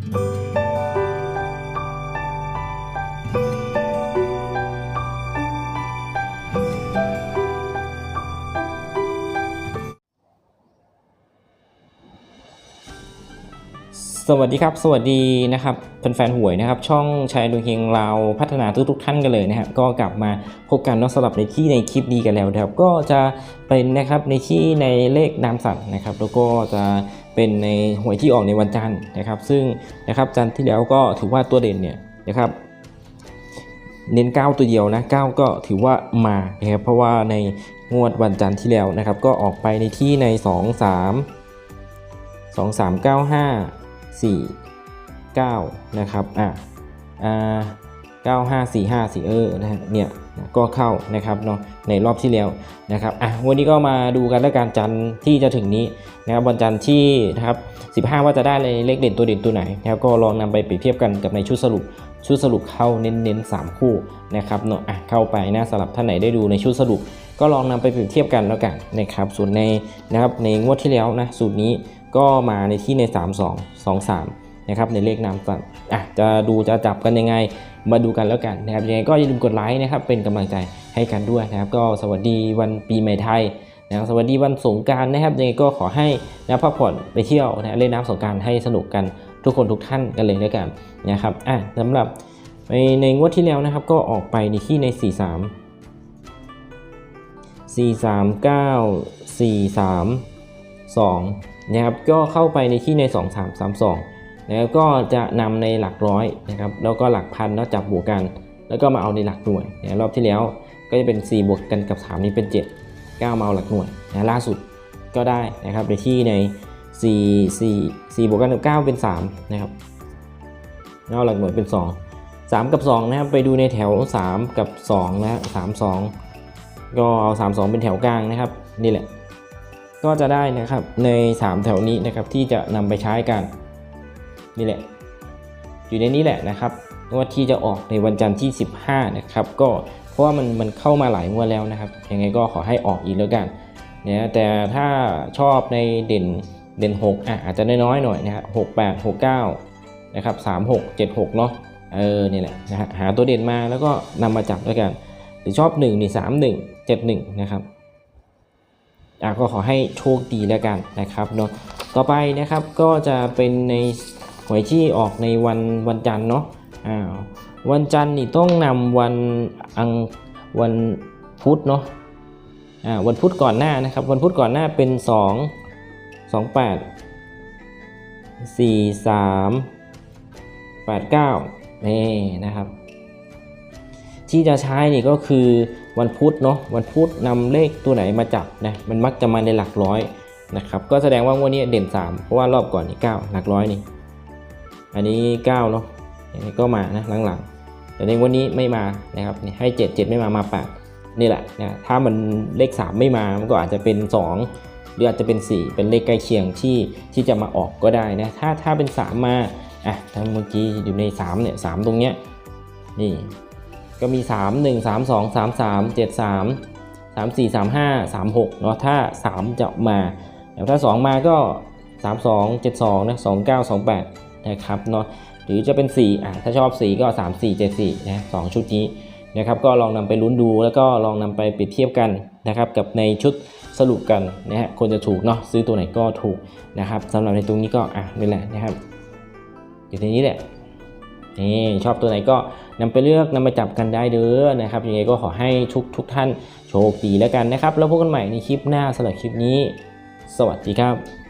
สวัสดีครับ สวัสดีนะครับแฟนๆหวยนะครับ ช่องชายดวงเฮงเราพัฒนาทุกๆท่านกันเลยนะครับก็กลับมาพบกันนอกสำหรับในที่ในคลิปนี้กันแล้วนะครับ ก็จะเป็นนะครับในที่ในเลขนามสัตว์นะครับ แล้วก็จะ เป็นในหวยที่ออกในวันจันทร์นะครับ ซึ่งนะครับจันทร์ที่แล้วก็ถือว่าตัวเด่นเนี่ยนะครับเน้น 9 ตัวเดียวนะ9ก็ถือว่ามานะครับเพราะว่าในงวดวันจันทร์ที่แล้วนะครับ ก็ออกไปในที่ใน 2 3 2 3 9 5 4 9นะครับอะอ่า9 5 4 5 4เออนะฮะเนี่ยก็เข้านะครับเนาะในรอบที่แล้วนะครับอะวันนี้ก็มาดูกันแล้วการจันทร์ที่จะถึงนี้ นะครับวันจันทร์ที่นะครับ15 ว่าจะได้เลยเลขเด่นตัวเด่นตัวไหนนะครับก็ลองนำไปเปรียบเทียบกันกับในชุดสรุป ชุดสรุปเข้าเน้นๆ3คู่นะครับเนาะอะเข้าไปนะสำหรับท่านไหนได้ดูในชุดสรุป ก็ลองนำไปเปรียบเทียบกันแล้วกันนะครับส่วนในนะครับในงวดที่แล้วนะสูตรนี้ก็มาในที่ใน 3 2 2 3นะครับในเลขนามสัตว์อะจะดูจะจับกันยังไงมาดูกันแล้วกันนะครับยังไงก็อย่าลืมกดไลค์นะครับเป็นกำลังใจให้กันด้วยนะครับ ก็สวัสดีวันปีใหม่ไทย นะสวัสดีวันสงการนะครับยังไงก็ขอให้นะพักผ่อนไปเที่ยวนะเล่นน้ำสงการให้สนุกกันทุกคนทุกท่านกันเลยแล้วยกันนะครับอะสำหรับในในงวดที่แล้วนะครับก็ออกไปในที่ใน 4 3 4 3 9 4 3 2นะครับก็เข้าไปในที่ใน 2 3 3 2นะครับก็จะนำในหลักร้อยนะครับแล้วก็หลักพันแล้วจับบวกกัน แล้วก็มาเอาในหลักหน่วยนะรอบที่แล้วก็จะเป็น 4 บวกกันกับ 3 นี้เป็น 7 9มาเอาหลักหน่วยนะล่าสุดก็ได้นะครับในที่ใน 4 4 4บวกกันกับ9เป็น 3 นะครับแล้วเาหลักหน่วยเป็น 2 3 กับ 2 นะครับ ไปดูในแถว 3 กับ 2 นะสามสองก็เอา3 2 เป็นแถวกลางนะครับ นี่แหละ ก็จะได้นะครับใน 3 แถวนี้นะครับที่จะนำไปใช้กัน นี่แหละ อยู่ในนี้แหละนะครับงวดที่จะออกในวันจันทร์ที่ 15 นะครับ ก็ ราะว่ามันมันเข้ามาหลายงวดแล้วนะครับยังไงก็ขอให้ออกอีกแล้วกันเนี่ยแต่ถ้าชอบในเด่นเด่น6อะอาจจะน้อยๆหน่อยนะครับ6 8 6 9นะครับ3 6 7 6เจ็ดหกเนาะเออนี่แหละนะฮะหาตัวเด่นมาแล้วก็นำมาจับด้วยกัน หรือชอบ1นี่3 1 7 1นะครับอะก็ขอให้โชคดีแล้วกันนะครับเนาะต่อไปนะครับก็จะเป็นในหวยที่ออกในวันวันจันทร์เนาะอ้าว วันจันทร์นี่ต้องนำวันอังวันพุธเนาะอ่าวันพุธก่อนหน้านะครับ วันพุธก่อนหน้าเป็น2 2 8 4 3 8 9นี่นะครับ ที่จะใช้นี่ก็คือวันพุธเนาะวันพุธนำเลขตัวไหนมาจับนะมันมักจะมาในหลักร้อยนะครับก็แสดงว่างวดนี้เด่น 3 เพราะว่ารอบก่อนนี่9หลักร้อยนี่ อันนี้9เนาะ ยังไงก็มานะหลังๆ แต่ในวันนี้ไม่มานะครับให้ 7 7 ไม่มามา 8 นี่แหละนะถ้ามันเลข 3 ไม่มามันก็อาจจะเป็น 2 หรืออาจจะเป็น 4 เป็นเลขใกล้เคียงที่ที่จะมาออกก็ได้นะถ้าถ้าเป็น 3 มาอะทั้งเมื่อกี้อยู่ใน3เนี่ย3ตรงเนี้ยนี่ก็มี 3 1 3 2 3 3 7 3 3 4 3 5 3 6เนาะถ้า 3 จะมาแต่ถ้า 2 มาก็ 3 2 7 2นะ2 9 2 8 นะครับเนาะหรือจะเป็น4อะถ้าชอบ4ก็ 3 4 7 4นะสองชุดนี้นะครับก็ลองนำไปลุ้นดูแล้วก็ลองนำไปเปรียบเทียบกันนะครับกับในชุดสรุปกันนะฮะคนจะถูกเนาะซื้อตัวไหนก็ถูกนะครับสำหรับในตรงนี้ก็อะนี่แหละนะครับอยู่ในนี้แหละนี่ชอบตัวไหนก็นำไปเลือกนำไปจับกันได้เด้อนะครับยังไงก็ขอให้ทุกทุกท่านโชคดีแล้วกันนะครับ แล้วพบกันใหม่ในคลิปหน้าสำหรับคลิปนี้ สวัสดีครับ